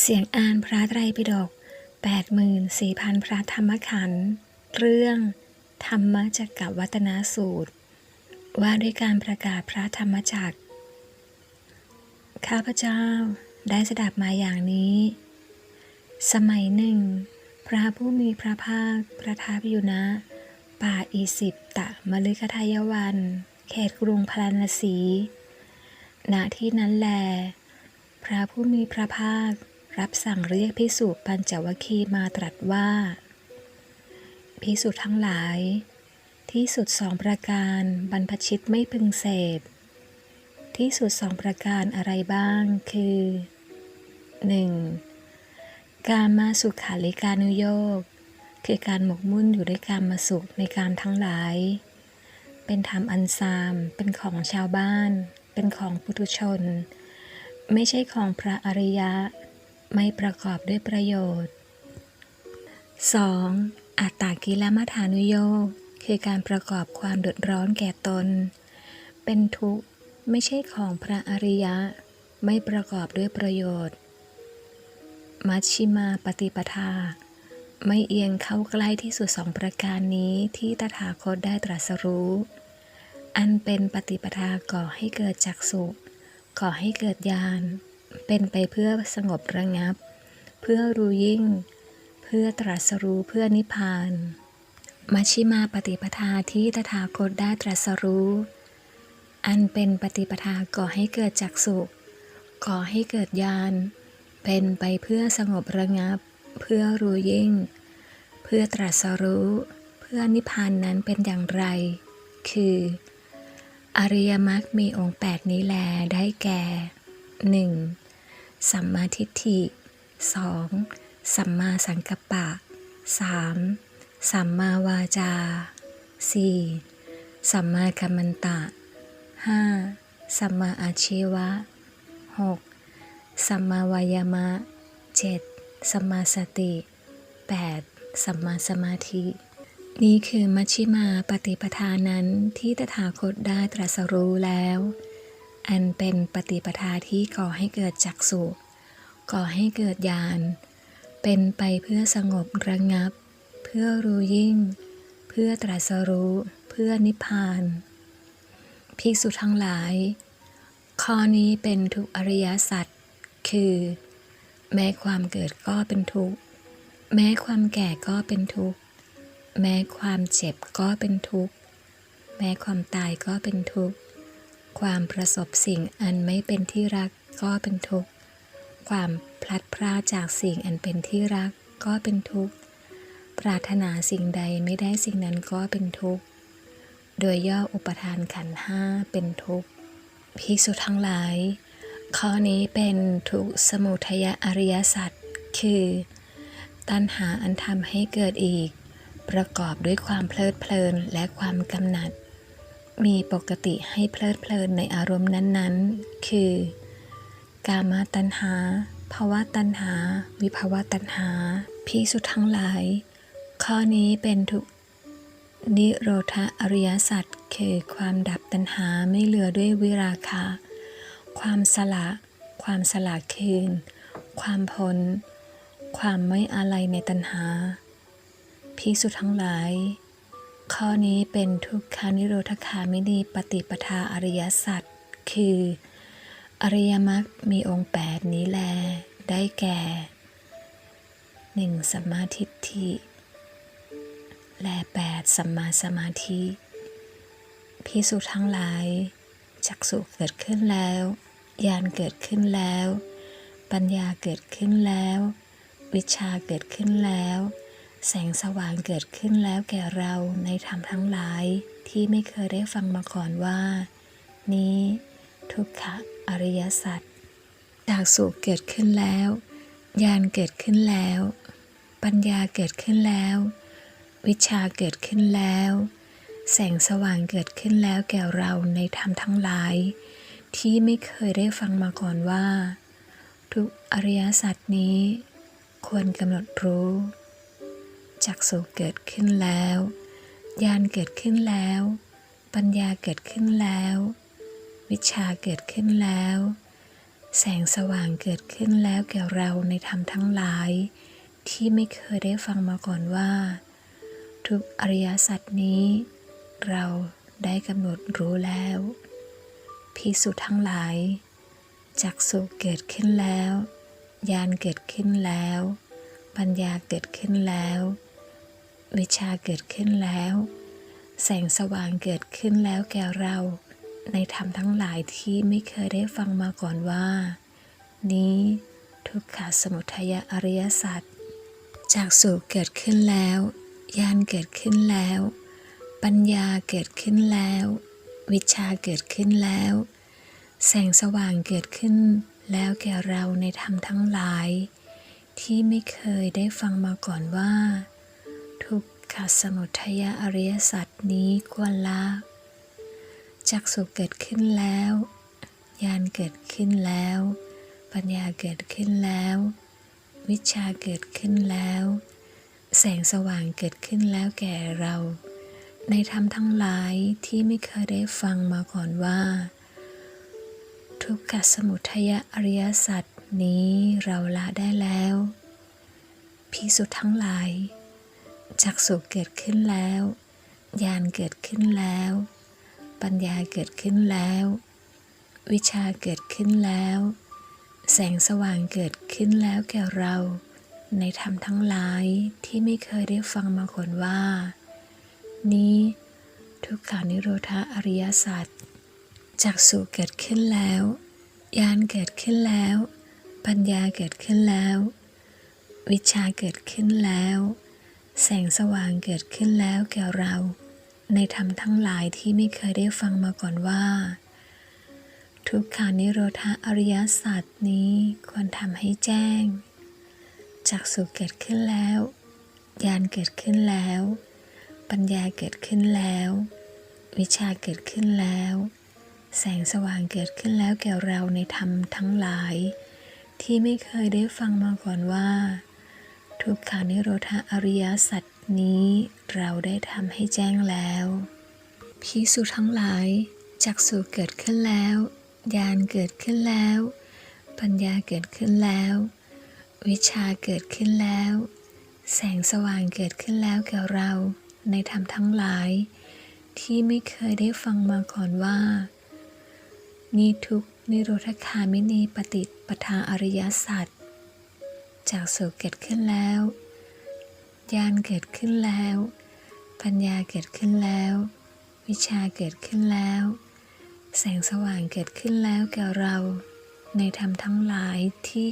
เสียงอ่านพระไตรปิฎก84,000 พระธรรมขันธ์ เรื่อง ธรรมจักรวัตนสูตร ว่าด้วยการประกาศพระธรรมจักร ข้าพเจ้าได้สดับมาอย่างนี้ สมัยหนึ่ง พระผู้มีพระภาคประทับอยู่ณป่าอีสิปตะมฤคทายวัน เขตกรุงพาราณสี ณที่นั้นแล พระผู้มีพระภาค รับสั่งเรียกพิสุปัญจวคีมาตรัสว่าพิสุทั้งหลาย ที่สุดสองประการบรรพชิตไม่พึงเสพ ที่สุดสองประการอะไรบ้างคือ 1. การมาสุขาริการนุโยกคือการหมกมุ่นอยู่ด้วยการมาสุขในการทั้งหลาย เป็นธรรมอันซาม เป็นของชาวบ้าน เป็นของปุถุชน ไม่ใช่ของพระอริยะ ไม่ประกอบด้วยประโยชน์ 2. อัตตากิลมัฐานุโยกคือการประกอบความเดือดร้อนแก่ตน เป็นทุกข์ไม่ใช่ของพระอริยะ ไม่ประกอบด้วยประโยชน์ มัชชิมาปฏิปทา ไม่เอียงเข้าใกล้ที่สุดสองประการนี้ที่ตถาคตได้ตรัสรู้ อันเป็นปฏิปทาก่อให้เกิดจักสุก่อให้เกิดญาณ เป็นไปเพื่อสงบระงับ เพื่อรู้ยิ่ง เพื่อตรัสรู้เพื่อนิพพานมัชชิมาปฏิปทาที่ตถาคตได้ตรัสรู้ อันเป็นปฏิปทาก่อให้เกิดจักสุก่อให้เกิดญาณเป็นไปเพื่อสงบระงับ เพื่อรู้ยิ่ง เพื่อตรัสรู้ เพื่อนิพพานนั้นเป็นอย่างไร คือ อริยมรรคมีองค์แปดนี้แลได้แก่ 1. สัมมาทิฏฐิ 2. สัมมาสังกัปปะ 3. สัมมาวาจา 4. สัมมากัมมันตะ 5. สัมมาอาชีวะ 6. สัมมาวายามะ 7. สัมมาสติ 8. สัมมาสมาธิ นี่คือมัชชิมาปฏิปทานั้นที่ตถาคตได้ตรัสรู้แล้ว อันเป็นปฏิปทาที่ก่อให้เกิดจักสุก่อให้เกิดญาณ เป็นไปเพื่อสงบระงับ เพื่อรู้ยิ่ง เพื่อตรัสรู้ เพื่อนิพพาน ภิกษุทั้งหลาย ข้อนี้เป็นทุกอริยสัจ คือ แม้ความเกิดก็เป็นทุกข์ แม้ความแก่ก็เป็นทุกข์ แม้ความเจ็บก็เป็นทุกข์ แม้ความตายก็เป็นทุกข์ ความประสบสิ่งอันไม่เป็นที่รักก็เป็นทุกข์ ความพลัดพรากจากสิ่งอันเป็นที่รักก็เป็นทุกข์ ปรารถนาสิ่งใดไม่ได้สิ่งนั้นก็เป็นทุกข์ โดยย่ออุปทานขันห้าเป็นทุกข์ภิกษุทั้งหลาย ข้อนี้เป็นทุกขสมุทัยอริยสัจคือ ตัณหาอันทำให้เกิดอีก ประกอบด้วยความเพลิดเพลินและความกำหนัด มีปกติให้เพลิดเพลินในอารมณ์นั้นๆ คือ กามาตัณหาภาวะตัณหา วิภาวะตัณหาพิสุทั้งหลาย ข้อนี้เป็นทุกนิโรธอริยสัจคือความดับตัณหาไม่เหลือด้วยวิราคะ ความสละ ความสละคืน ความพ้น ความไม่อะไรในตัณหาภิกษุทั้งหลาย ข้อนี้เป็นทุกขานิโรธคามินีปฏิปทาอริยสัจคือ อริยมรรคมีองค์แปดนี้แล ได้แก่หนึ่งสัมมาทิฏฐิและแปดสัมมาสมาธิพิสุทั้งหลายจักสุเกิดขึ้นแล้วญาณเกิดขึ้นแล้ว ปัญญาเกิดขึ้นแล้ว วิชาเกิดขึ้นแล้ว แสงสว่างเกิดขึ้นแล้วแก่เราในธรรมทั้งหลายที่ไม่เคยได้ฟังมาก่อนว่า นี้ ทุกขะอริยสัจจากสุเกิดขึ้นแล้วญาณเกิดขึ้นแล้ว ปัญญาเกิดขึ้นแล้ว วิชาเกิดขึ้นแล้ว แสงสว่างเกิดขึ้นแล้วแก่เราในธรรมทั้งหลาย ที่ไม่เคยได้ฟังมาก่อนว่า ทุกอริยสัจนี้ ควรกำหนดรู้ จักสุเกิดขึ้นแล้วญาณเกิดขึ้นแล้ว ปัญญาเกิดขึ้นแล้ว วิชาเกิดขึ้นแล้ว แสงสว่างเกิดขึ้นแล้วแก่เราในธรรมทั้งหลาย ที่ไม่เคยได้ฟังมาก่อนว่า ทุกอริยสัจนี้ เราได้กำหนดรู้แล้วพิสุทั้งหลายจักสุเกิดขึ้นแล้วญาณเกิดขึ้นแล้ว ปัญญาเกิดขึ้นแล้ว วิชาเกิดขึ้นแล้ว แสงสว่างเกิดขึ้นแล้วแก่เรา ในธรรมทั้งหลายที่ไม่เคยได้ฟังมาก่อนว่า นี้ทุกขสมุทัยอริยสัจจากสุเกิดขึ้นแล้วญาณเกิดขึ้นแล้ว ปัญญาเกิดขึ้นแล้ว วิชาเกิดขึ้นแล้ว แสงสว่างเกิดขึ้นแล้วแก่เราในธรรมทั้งหลาย ที่ไม่เคยได้ฟังมาก่อนว่า ขสมุทัยอริยสัจนี้ควรละจักสุเกิดขึ้นแล้วญาณเกิดขึ้นแล้ว ปัญญาเกิดขึ้นแล้ว วิชาเกิดขึ้นแล้ว แสงสว่างเกิดขึ้นแล้วแก่เรา ในธรรมทั้งหลายที่ไม่เคยได้ฟังมาก่อนว่า ทุกขสมุทัยอริยสัจนี้เราละได้แล้วพิสุทั้งหลาย จักสุเกิดขึ้นแล้วญาณเกิดขึ้นแล้ว ปัญญาเกิดขึ้นแล้ว วิชาเกิดขึ้นแล้ว แสงสว่างเกิดขึ้นแล้วแก่เรา ในธรรมทั้งหลายที่ไม่เคยได้ฟังมาก่อนว่า นี้ทุกขานิโรธาอริยสัจจักสุเกิดขึ้นแล้วญาณเกิดขึ้นแล้ว ปัญญาเกิดขึ้นแล้ว วิชาเกิดขึ้นแล้ว แสงสว่างเกิดขึ้นแล้วแก่เรา ในธรรมทั้งหลายที่ไม่เคยได้ฟังมาก่อนว่า ทุกขานิโรธาอริยสัจนี้ควรทำให้แจ้ง จากสุเกิดขึ้นแล้วญาณเกิดขึ้นแล้ว ปัญญาเกิดขึ้นแล้ว วิชาเกิดขึ้นแล้ว แสงสว่างเกิดขึ้นแล้วแก่เราในธรรมทั้งหลาย ที่ไม่เคยได้ฟังมาก่อนว่า ทุกขานิโรธาอริยสัจนี้เราได้ทำให้แจ้งแล้วพิสุทั้งหลายจักสุเกิดขึ้นแล้วญาณเกิดขึ้นแล้ว ปัญญาเกิดขึ้นแล้ว วิชาเกิดขึ้นแล้ว แสงสว่างเกิดขึ้นแล้วแก่เราในธรรมทั้งหลาย ที่ไม่เคยได้ฟังมาก่อนว่า นี่ทุกนิโรธคามินีปฏิปทาอริยสัจ จากสุเกิดขึ้นแล้วญาณเกิดขึ้นแล้ว ปัญญาเกิดขึ้นแล้ว วิชาเกิดขึ้นแล้ว แสงสว่างเกิดขึ้นแล้วแก่เรา ในธรรมทั้งหลายที่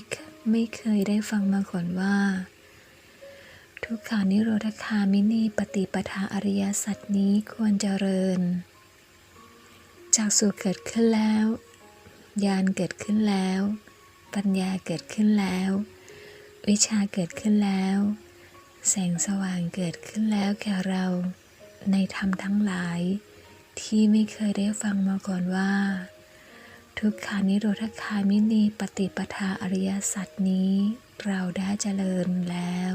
ไม่เคยได้ฟังมาก่อนว่า ทุกขานิโรธคามินีปฏิปทาอริยสัจนี้ควรเจริญ จากสุเกิดขึ้นแล้ว ญาณเกิดขึ้นแล้ว ปัญญาเกิดขึ้นแล้ว วิชาเกิดขึ้นแล้ว แสงสว่างเกิดขึ้นแล้วแก่เรา ในธรรมทั้งหลาย ที่ไม่เคยได้ฟังมาก่อนว่า ทุกขานิโรธคามินีปฏิปทาอริยสัจนี้ เราได้เจริญแล้ว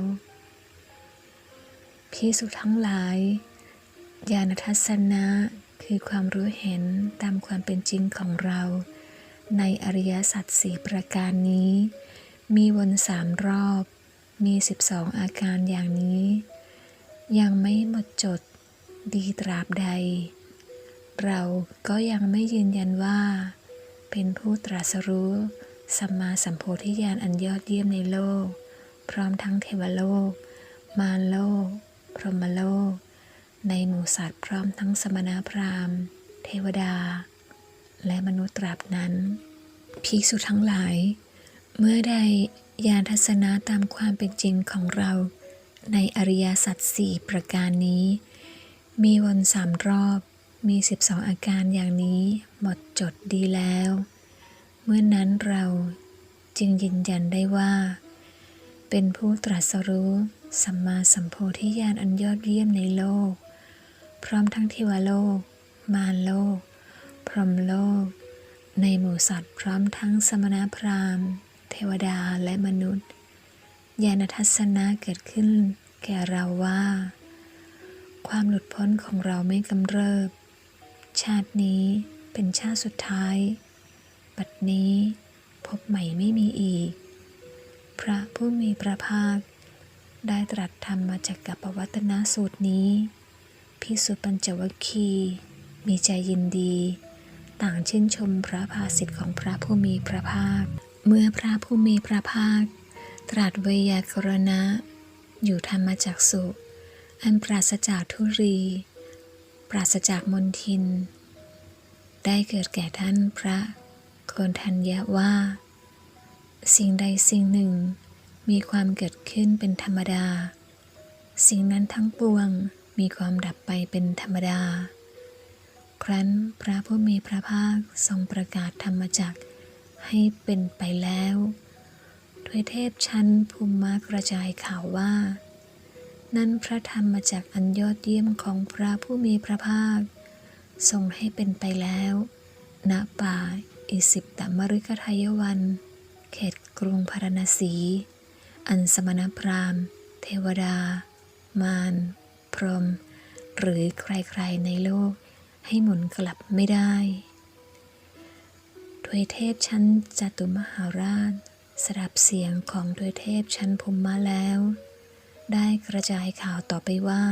พิสุทั้งหลาย ญาณทัศนะคือความรู้เห็นตามความเป็นจริงของเรา ในอริยสัจสี่ประการนี้ มีวนสามรอบ มี12อาการอย่างนี้ ยังไม่หมดจด ดีตราบใด เราก็ยังไม่ยืนยันว่า เป็นผู้ตรัสรู้สัมมาสัมโพธิญาณอันยอดเยี่ยมในโลก พร้อมทั้งเทวโลก มารโลก พรหมโลก ในหมู่สัตว์พร้อมทั้งสมณพราหมณ์ เทวดา และมนุษย์ตราบนั้น ภิกษุทั้งหลาย เมื่อใดญาณทัศนะตามความเป็นจริงของเราในอริยสัจสี่ประการนี้ มีวนสามรอบ มี 12 อาการอย่างนี้หมดจดดีแล้ว เมื่อนั้นเราจึงยืนยันได้ว่า เป็นผู้ตรัสรู้สัมมาสัมโพธิญาณอันยอดเยี่ยมในโลก พร้อมทั้งเทวโลก มารโลก พรหมโลก ในหมู่สัตว์พร้อมทั้งสมณพราหมณ์ เทวดาและมนุษย์ ญาณทัศนะเกิดขึ้นแก่เราว่า ความหลุดพ้นของเราไม่กำเริบ ชาตินี้เป็นชาติสุดท้าย บัดนี้พบใหม่ไม่มีอีก พระผู้มีพระภาค ได้ตรัสธรรมมาจากกัปวัตนสูตรนี้พิสุปัญจวคีมีใจยินดี ต่างชื่นชมพระภาสิทธิ์ของพระผู้มีพระภาค เมื่อพระผู้มีพระภาค ตรัสเวยากรณะ อยู่ธรรมจักสุ อันปราศจากทุรี ปราศจากมนทิน ได้เกิดแก่ท่านพระโกนทัญญะว่า สิ่งใดสิ่งหนึ่งมีความเกิดขึ้นเป็นธรรมดา สิ่งนั้นทั้งปวงมีความดับไปเป็นธรรมดา ครั้นพระผู้มีพระภาคทรงประกาศธรรมจักร ให้เป็นไปแล้วทวยเทพชั้นภูมิมากระจายข่าวว่า นั้นพระธรรมจากอันยอดเยี่ยมของพระผู้มีพระภาค ทรงให้เป็นไปแล้วณป่าอิสิปตมฤคทายวัน เขตกรุงพาราณสี อันสมณพราหมณ์ เทวดา มารพรหมหรือใครๆในโลกให้หมุนกลับไม่ได้ วยเทพชั้นจตุมหาราช สดับเสียงของทวยเทพชั้นภูมิมาแล้ว ได้กระจายข่าวต่อไปว่า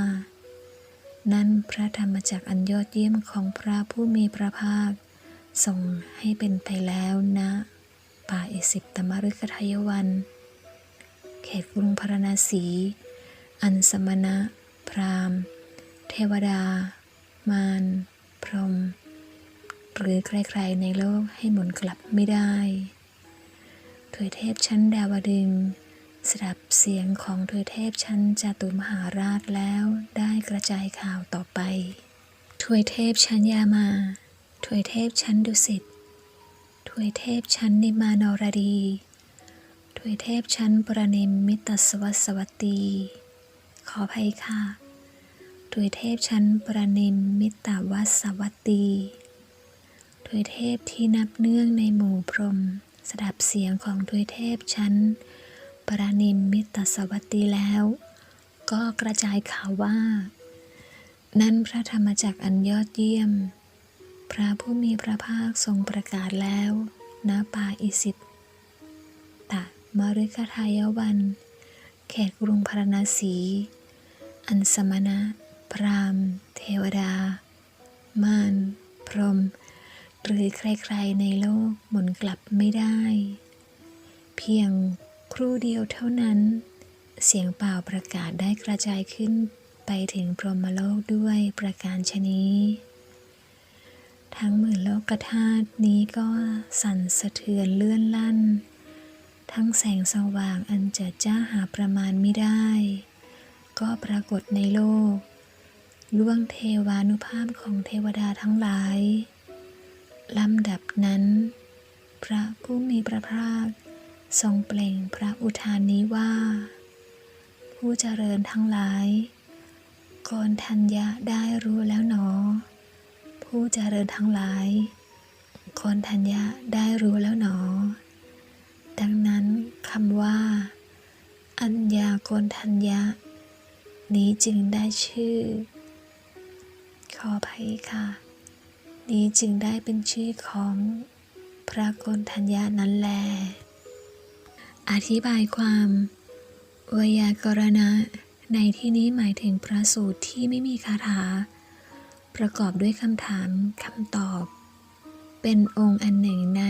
นั่นพระธรรมจักอันยอดเยี่ยมของพระผู้มีพระภาคทรงให้เป็นไปแล้วณนะป่าอิสิปตมฤคทายวัน เขตกรุงพาราณสี อันสมณะ พราหมณ์ เทวดา มาร พรหม หรือใครๆในโลกให้หมุนกลับไม่ได้ถวยเทพชั้นดาวดึงสดับเสียงของถวยเทพชั้นจตุมหาราชแล้วได้กระจายข่าวต่อไปถวยเทพชั้นยามาถวยเทพชั้นดุสิตถวยเทพชั้นนิมานรดีถวยเทพชั้นปรนิมมิตรสวัสสวัตตี ขอภัยค่ะถวยเทพชั้นปรนิมมิตรวัสสวัตตี ยเทพที่นับเนื่องในหมู่พรม สดับเสียงของถวยเทพชั้น ปรานิมมิตรสวัตตีแล้ว ก็กระจายข่าวว่า นั่นพระธรรมจักรอันยอดเยี่ยม พระผู้มีพระภาคทรงประกาศแล้วณป่าอิสิปตะมฤคทายวัน เขตกรุงพาราณสี อันสมณะ พราม เทวดามารพรหม หรือใครๆในโลกหมุนกลับไม่ได้ เพียงครู่เดียวเท่านั้น เสียงเปล่าประกาศได้กระจายขึ้นไปถึงพรหมโลกด้วยประการชนี้ ทั้งหมื่นโลกธาตุนี้ก็สั่นสะเทือนเลื่อนลั่น ทั้งแสงสว่างอันเจิดจ้าหาประมาณไม่ได้ ก็ปรากฏในโลกล่วงเทวานุภาพของเทวดาทั้งหลาย ลำดับนั้น พระผู้มีพระภาค ทรงเปล่งพระอุทานนี้ว่า ผู้เจริญทั้งหลายโกนทัญญะได้รู้แล้วหนอ ผู้เจริญทั้งหลายโกนทัญญะได้รู้แล้วหนอ ดังนั้นคำว่า อัญญาโกนทัญญะ นี้จึงได้ชื่อ ขออภัยค่ะ นี้จึงได้เป็นชื่อของพระโกนทัญญานั้นแล อธิบายความวยากรณะ ในที่นี้หมายถึงพระสูตรที่ไม่มีคาถา ประกอบด้วยคำถามคำตอบ เป็นองค์อันหนึ่งใน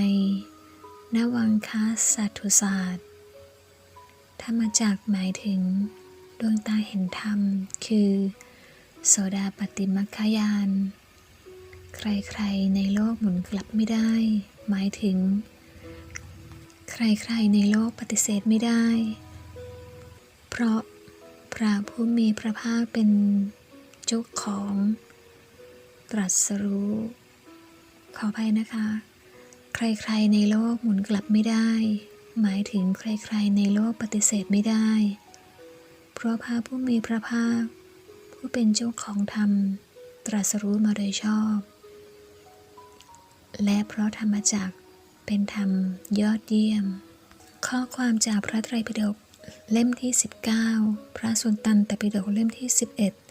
นวังคาสัตุศาสตร์ ธรรมจักหมายถึง ดวงตาเห็นธรรม คือ โสดาปฏิมัคคายาน ใครๆในโลกหมุนกลับไม่ได้ หมายถึง ใครๆในโลกปฏิเสธไม่ได้ เพราะพระผู้มีพระภาคเป็นเจ้าของตรัสรู้ ขออภัยนะคะ ใครๆในโลกหมุนกลับไม่ได้ หมายถึงใครๆในโลกปฏิเสธไม่ได้ เพราะพระผู้มีพระภาค ผู้เป็นเจ้าของธรรม ตรัสรู้มาโดยชอบ และเพราะธรรมจักรเป็นธรรมยอดเยี่ยม ข้อความจากพระไตรปิฎกเล่มที่ 19 พระสุนตันตปิฎกเล่มที่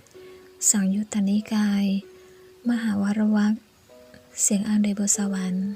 11 สังยุตตนิกาย มหาวารวักเสียงอ่านโดยบทสวรรค์